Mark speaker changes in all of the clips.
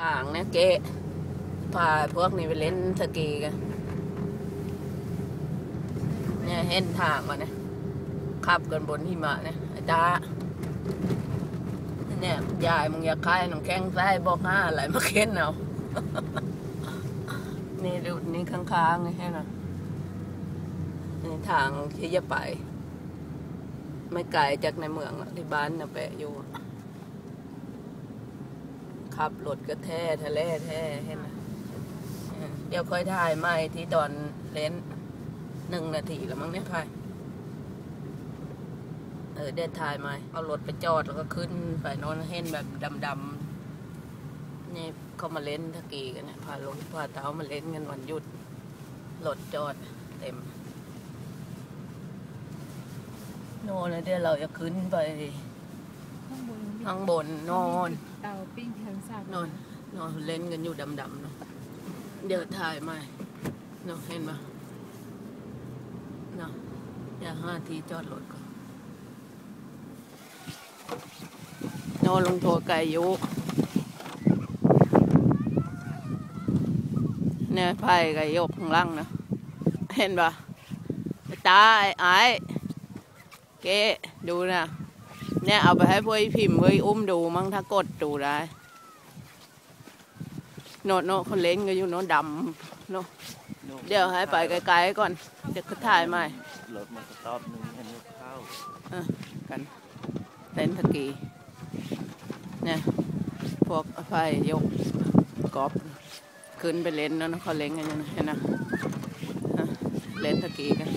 Speaker 1: ทางเนี่ยเกะพาพวกนี้ไปเล่นสกีกันเนี่ยเห็นทางมาเนี่ยขับกันบนหิมะเนี่ยไอ้ตาเนี่ยยายมึงอยากคายน้ำแข็งใส่บอกห้าอะไรมาเค้นเอานี่ดูนี่ข้างๆนี่ให้นะนี่ทางที่จะไป ไม่ไกลจากในเมืองรอกที่บ้านนะแปะอยู่ ขับรถก็แท้ทะเลแท้เห็นไหมเดี๋ยวค่อยถ่ายไม่ที่ตอนเล่นหนึ่งนาทีแล้วมั้งเนี่ยค่ะเออเดินถ่ายมาเอารถไปจอดแล้วก็ขึ้นไปนอนเห็นแบบดำๆนี่เขามาเล่นทะกีกันเนี่ยพาลงพาเท้ามาเล่นกันวันหยุดรถจอดเต็มโน่นเลยเดี๋ยวเราจะขึ้นไป
Speaker 2: ข้างบน
Speaker 1: ข้างบนโน่น
Speaker 2: เตาปิ้งแข็งสาบ
Speaker 1: นอนนอนเล่นกันอยู่ดำๆเนาะเดี๋ยวถ่ายมาเนาะเห็นปะเนาะอย่าห้าทีจอดรถก่อนนอนลงโทรไก่อยุเนี่ยไผ่ไก่ยกข้างล่างนะเห็นปะตาไอ้ไอ้เก๊ดูนะ เนี่ยเอาไปให้พวกไอ้พิมพ์พวกไอ้อุ้มดูมั้งถ้ากดดูได้ โนโนดเขาเล่นกันอยู่โนดดำโนเดี๋ยวให้ไปไกลๆก่อน เดี๋ยวเขาถ่ายใหม่
Speaker 3: รถมันสต๊อปหนึงอันนี้เข้า
Speaker 1: กันเต้นทะกีเนี่ยพวกไฟยกกอล์ฟขึ้นไปเล่นแล้วนะเขาเล่นกันอยู่นะเห็นนะเล่นทะกีกัน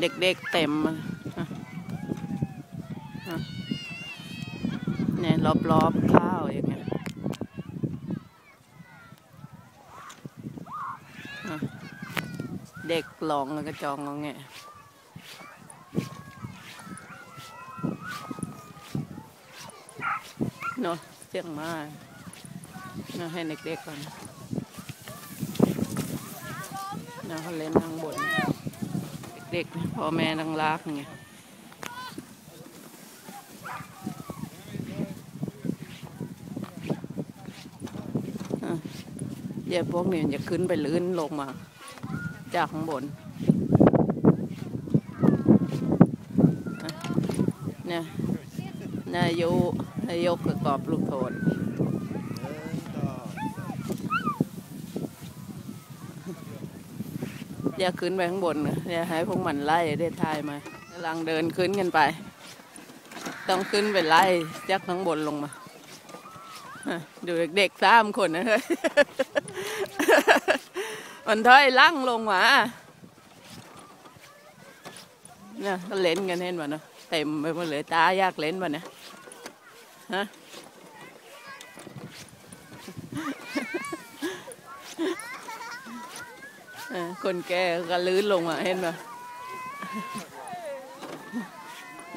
Speaker 1: เด็กๆเต็มอะฮะฮะ เนี่ยรอบๆข้าวอย่างเงี้ยเด็กลองแล้วก็จองงอแงเนาะเสียงมากเนาะให้เด็กๆก่อนเนาะเขาเล่นทางบน เด็กๆพ่อแม่นังรักไงอ่ เดี๋ยวพวกนี้มันจะขึ้นไปลื่นลงมา จากข้างบน เนี่ยนายกนายกกับกอบลูกโทนอย่าขึ้นไปข้างบนนะอย่าให้พวกมันไล่ได้ทายมากำลังเดินขึ้นกันไป ต้องขึ้นไปไล่จากข้างบนลงมา ดูเด็กๆสามคนนะเฮ้ย มันถอยลั่งลงมาเนี่ยก็เล่นกันเห็นป่ะเนาะเต็มไปหมดเลยตายากเล่นป่ะเนี่ยฮะคนแก่ก็ลื่นลงมาเห็นป่ะ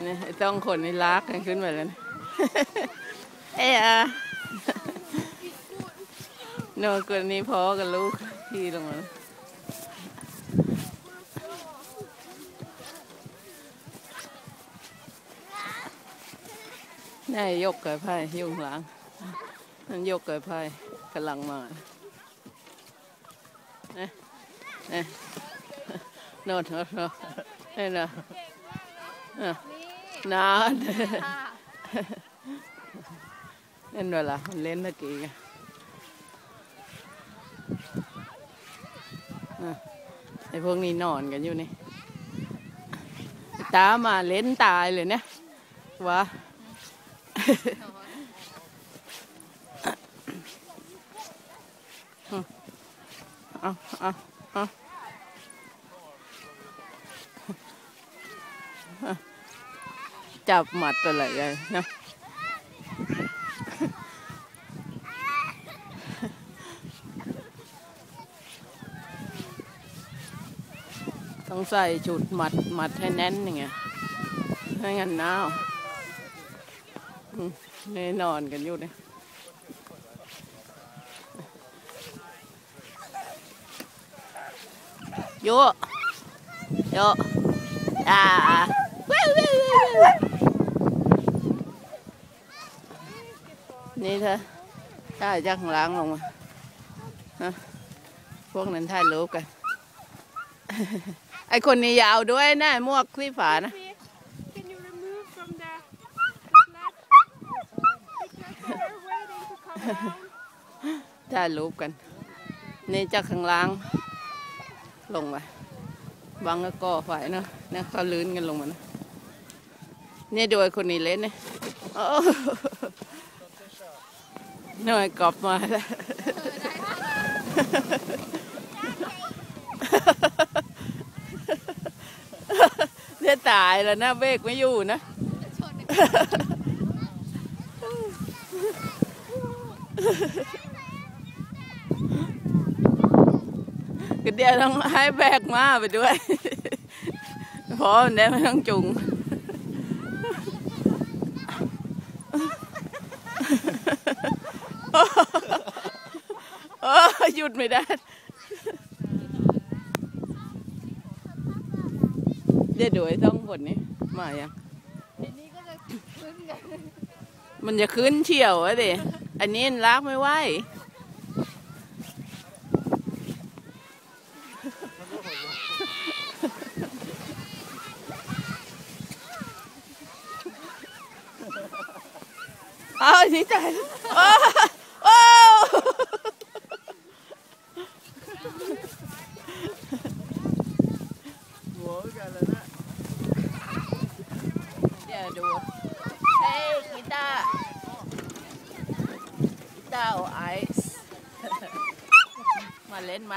Speaker 1: เนี่ยต้องคนนี่ลากกันขึ้นไปแล้วนะเอ้ยอะโนคนนี้พอกับลูก พี่ลงมานี่ยกเกิดไพ่ยุ่งหลังนั่นยกเกิดไพ่กำลังมาเนี่ยเนี่ยโน่นโน่นโน่นนี่นะอะนานเล่นเวลาเล่นตะกี้ไงอะ ไอ้พวกนี้นอนกันอยู่นี่ ตามาเล่นตายเลยเนี่ยวะเอาเอาเอาจับหมัดอะไรเลยนะ ต้องใส่จุดหมัดหมัดให้แน่นอย่างเงี้ยไม่งั้นหนาวนี่นอนกันอยู่เนี่ยโยโยอ่าว้าวว้าวว้าวว้าวนี่เธอถ่ายจากข้างล่างลงมาฮะพวกนั้นถ่ายรูปกัน ไอคนนี้ยาวด้วยนะหมวกสีฝานะ
Speaker 2: Can you remove from the flat because they're waiting to come down
Speaker 1: ถ่ายรูปกัน นี่จากข้างล่าง ลงไปวางก็ก่อไฟเนาะเนี่ยเขาลื้นกันลงมานะนี่ดูไอ้คนนี้เล่นเนี่ยโอ้หน่อยกอบมาแล้ว เสีย ตายแล้วนะเบรกไม่อยู่นะ ก็เดี๋ยวต้องให้แบกมาไปด้วยเพราะมันได้ไม่ต้องจุงโอ้หยุดไม่ได้ เดี๋ยวดูไอ้ต้องคนนี้มาอยัง
Speaker 2: นี้ก็จะขึ้นกัน
Speaker 1: มันจะขึ้นเฉียวอะดิอันนี้ลากไม่ไหวเอาอันใจโอ้โอ้
Speaker 3: หัวกันแล้วนะ
Speaker 1: เดี๋ยวดู เฮ้ยกีตาร์กีตาร์ไอซ์ มาเล่นไหม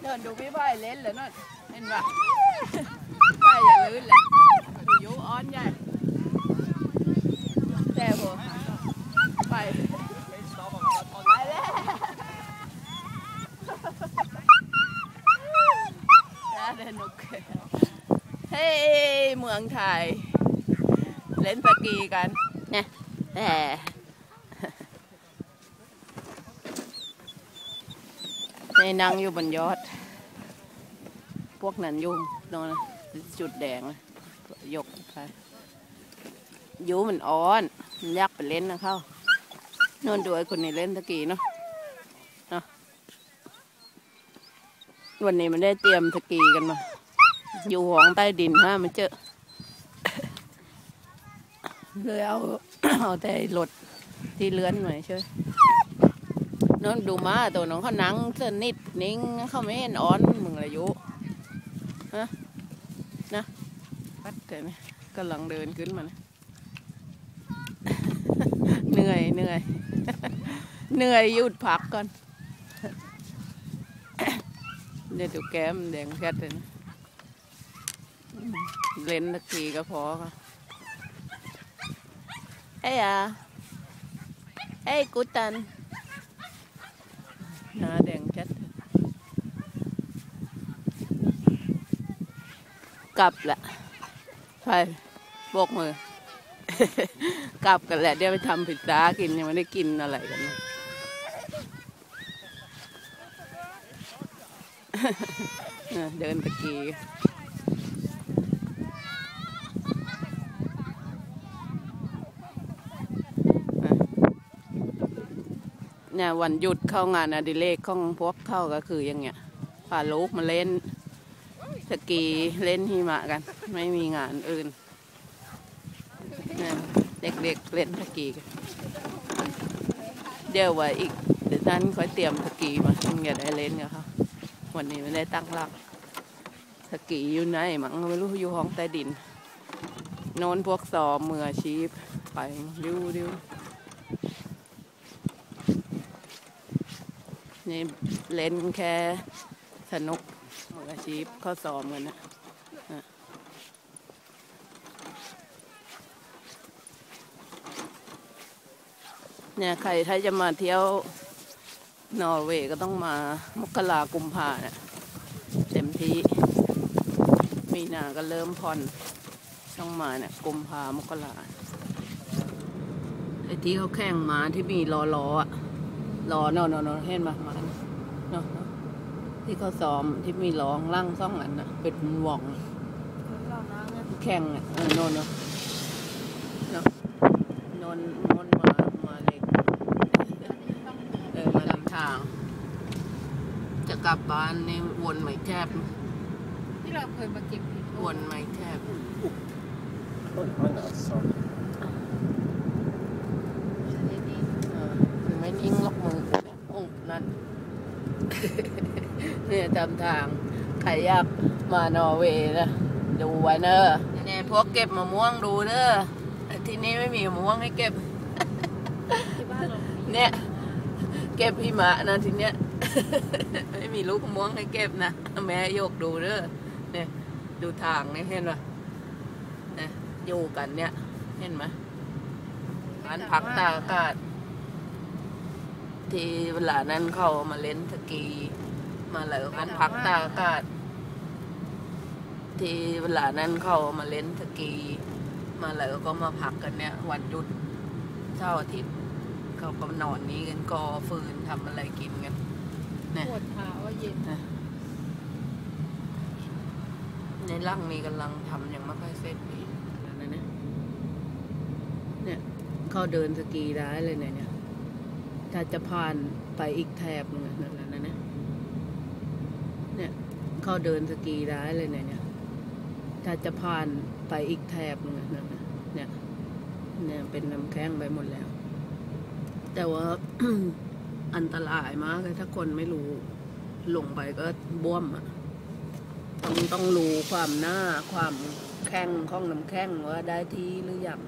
Speaker 1: เดินดูพี่พายเล่ นเหรอนั่นเห็นปะพายอย่าลื่นแหละดูยูออนใหญ่แต่หัวไปไปแล้วน่าสนุกเฮ้ยเมืองไทย เล่นสกีกันเนี่ยแหมในนั่งอยู่บนยอด พวกนั้นอยุ่นอนจุดแดงยกไปยูมันอ่อนมันยากไปเล่นนะเขานอนดูไอ้คนนี้เล่นสกีเนาะเนาะวันนี้มันได้เตรียมสกีกันมา อยู่ห้องใต้ดินฮะมันเจอเลยเอาเอาแต่รถที่เลื้อนหน่อยช่วยน้องดูมาตัวน้องเขานังสนิทนิ่งเขาไม่เห็นอ้อนมึงเลยยุฮะ นะปัดแต่ไหมกำลังเดินขึ้นมานะเหนื่อยเหนื่อยเหนื่อยหยุดพักก่อนเดี๋ยวดูแก้มแดงแคทเลยนะเล่นตะกี้ก็พอค่ะ Hey à Hey Guten หน้าแดงชัด กลับละไปบกมือ กลับกันแหละเดี๋ยวไปทำพิซซ่ากินยังไม่ได้กินอะไรกันนะเดินตะกี้เนี่ยวันหยุดเข้างานอดิเรกของพวกเข้าก็คืออย่างเงี้ยพาลูกมาเล่น สกีเล่นหิมะกัน ไม่มีงานอื่น เด็กๆเล่นสกีกันเดี๋ยวไว้อีกเดี๋ยวนั้นค่อยเตรียมสกีมาถึงจะได้เล่นกับเขาวันนี้ไม่ได้ตั้งหลักสกีอยู่ไหนมั้งไม่รู้อยู่ห้องใต้ดิน โนนพวกสอมมืออาชีพไปดูดูนี่เล่นแค่สนุก อาชีพเขาซ้อมกันนะเนี่ยใครถ้าจะมาเที่ยวนอร์เวย์ก็ต้องมามกรากุมภาเนี่ยเต็มที่มีนาก็เริ่มผ่อนต้องมาเนี่ยกุมภามกราไอ้ที่เขาแข่งมาที่มีล้อล้ออะรอนาะเนาะเนเห็นมามาเนา ที่เขาซ้อมที่มีร้องร่างซ่องอันน่ะเป็ดมันว่องแข่งอะเออนนเนอะเนาะนอนนมามาเล็ก
Speaker 2: เออมาล
Speaker 1: ำทาง จะกลับบ้านในวนไม่แคบ
Speaker 2: ที่เราเคยมาเก็บ
Speaker 1: วนไม่แคบ
Speaker 3: คนไม่
Speaker 1: หนาซ้อมไม่นิ่งล็อกมือโอ้นั่น เนี่ยจำทางใครอยากมานอร์เวย์นะดูไว้เนอะเนี่ยพวกเก็บมะม่วงดูเนอะแต่ที่นี่ไม่มีมะม่วงให้เก็บ
Speaker 2: ที่บ้านเรา
Speaker 1: เนี่ย เก็บหิมะนะทีเนี้ยไม่มีลูกมะม่วงให้เก็บนะแม่โยกดูเด้อเนี่ย ดูทางนี่เห็นปะเนี่ยอยู่กันเนี่ย เห็นไหมร้านพักตากอากาศที่เวลานั้นเขามาเล่นสกี มาเลยร้านพักตากอากาศ ที่เวลานั้นเขามาเล่นสกี มาเลยก็มาพักกันเนี่ย วันหยุดเสาอาทิตย์เขาก็นอนนี้กันกอฟืนทำอะไรกินกันเนี่ย
Speaker 2: ปวดเท้าว่าเย็น
Speaker 1: ในร่างนี้กำลังทำยังไม่ค่อยเสร็จดีแล้วนะเนี่ยเนี่ยเขาเดินสกีได้เลยเนี่ยเนี่ยถ้าจะผ่านไปอีกแถบนึงนั่นแหละนะเนี่ยเนี่ย เขาเดินสกีได้เลยเนี่ยเนี่ยถ้าจะผ่านไปอีกแถบนึงนะเนี่ย เนี่ยเป็นน้ำแข็งไปหมดแล้ว แต่ว่าอันตรายมากเลยถ้าคนไม่รู้ลงไปก็บวมอะต้องต้องรู้ความหน้าความแข็งของน้ำแข็งว่าได้ที่หรือยัง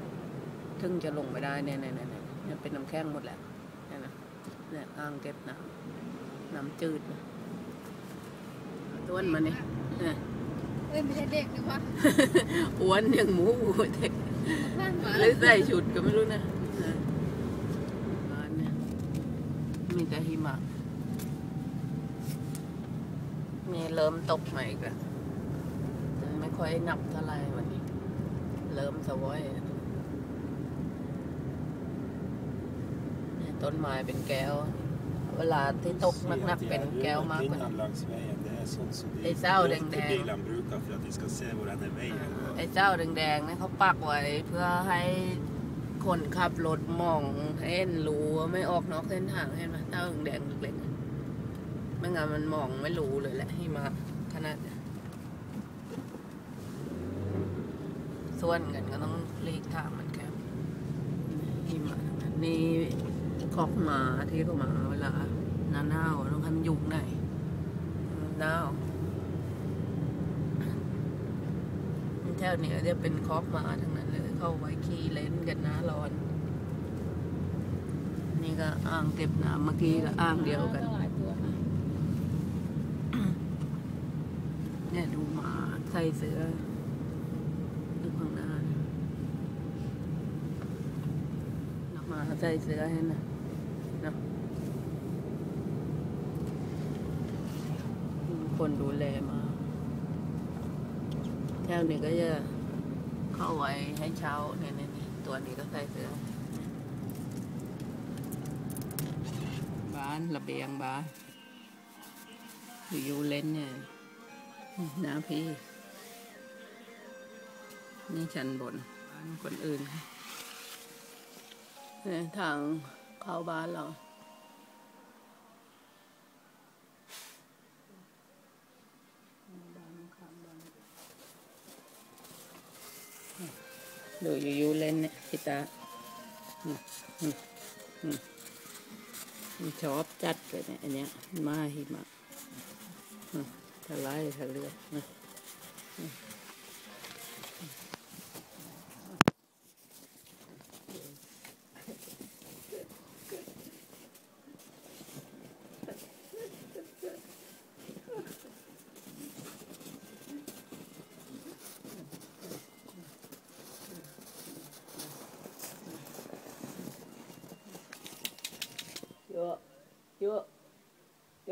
Speaker 1: ถึงจะลงไปได้เนี่ยเนี่ยเนี่ยเนี่ยเนี่ยเป็นน้ำแข็งหมดแล้วเนี่ยนะเนี่ยอ่างเก็บน้ำน้ำจืดนะ ต้วนมาเนี่ยเนี่ย
Speaker 2: เอ้ยไม่ใช่เด็กนะวะ
Speaker 1: อ้วนอย่างหมูเด็ก
Speaker 2: นั่งหมา
Speaker 1: หรือใส่ชุดก็ไม่รู้นะเออบ้านเนี่ยมีแต่หิมะมีเริ่มตกใหม่อีกแล้วแต่ไม่ค่อยหนักเท่าไหร่วันนี้ เริ่มสวอยเนี่ยต้นไม้เป็นแก้ว เวลาที่ตกหนักๆเป็นแก้วมากกว่านี้
Speaker 4: langs vägen. Det är sånt som
Speaker 1: Det är så
Speaker 4: det
Speaker 1: den där.
Speaker 4: bilen brukar för att de ska se var den är vägen går.
Speaker 1: ไอ้เจ้าแดงๆเนี่ยเขาปักไว้เพื่อให้คนขับรถมองให้เห็นรู้ว่าไม่ออกนอกเส้นทางเห็นไหมเจ้าแดงๆเล็กๆอะไม่งั้นมันมองไม่รู้เลยแหละหิมะขนาดเนี้ยส่วนกันก็ต้องหลีกทางมันแคบหิมะทั้งนั้ คอกหมาที่เขามาเวลาหน้าหนาวต้องทันยุงไหนหนาวแถวนี้ก็จะเป็นคอกหมาทั้งนั้นเลยเข้าไว้ขี่เล่นกันน้าร้อน นี่ก็อ่างเก็บน้ำเมื่อกี้ก็อ่างเดียวกันเนี่ยดูหมาใส่เสือดูข้างหน้าหมาใส่เสือให้นะเนะ คนดูแลมาแถวนี้ก็จะเข้าไว้ให้เช้าเนี่ยเนี่ยเนี่ยตัวนี้ก็ใส่เสื้อบ้านระเบียงบ้านอยู่เล่นเนี่ยนะพี่ นี่ชั้นบนบ้านคนอื่นทาง เข้าบ้านเราดูอยู่ๆเล่นเนี่ยพี่ตาอืมอืมอืมมันชอบจัดเลยเนี่ยอันเนี้ยมาหิมะทะไลทะเลือดนะ เย